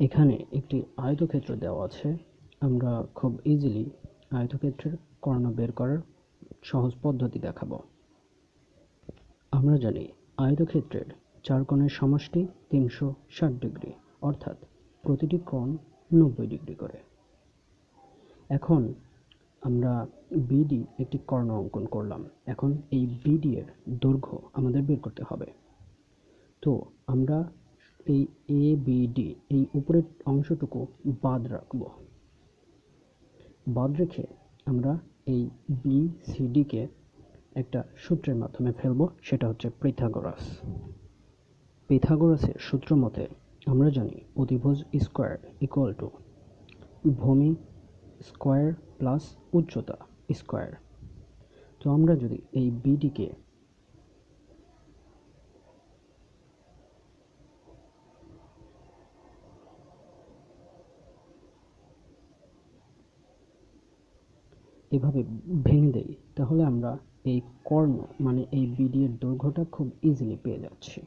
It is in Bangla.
এখানে একটি আয়তক্ষেত্র দেওয়া আছে। আমরা খুব ইজিলি আয়তক্ষেত্রের কর্ণ বের করার সহজ পদ্ধতি দেখাবো। আমরা জানি আয়তক্ষেত্রের চার কোণের সমষ্টি তিনশো ষাট ডিগ্রি, অর্থাৎ প্রতিটি কোণ নব্বই ডিগ্রি করে। এখন আমরা বিডি একটি কর্ণ অঙ্কন করলাম। এখন এই বিডি এর দৈর্ঘ্য আমাদের বের করতে হবে। তো আমরা এই এ বিডি এই উপরের অংশটুকু বাদ রাখব। বাদ রেখে আমরা এই বি সি সিডিকে একটা সূত্রের মাধ্যমে ফেলব, সেটা হচ্ছে পৃথাগোরাস। পিথাগোরাসের সূত্র মতে আমরা জানি অতিভুজ স্কোয়ার ইকুয়াল টু ভূমি স্কোয়ার প্লাস উচ্চতা স্কোয়ার। তো আমরা যদি এই বিডিকে এভাবে ভেঙে দেই, তাহলে আমরা এই কর্ণ মানে এই বিডি এর দৈর্ঘ্যটা খুব ইজিলি পেয়ে যাচ্ছি।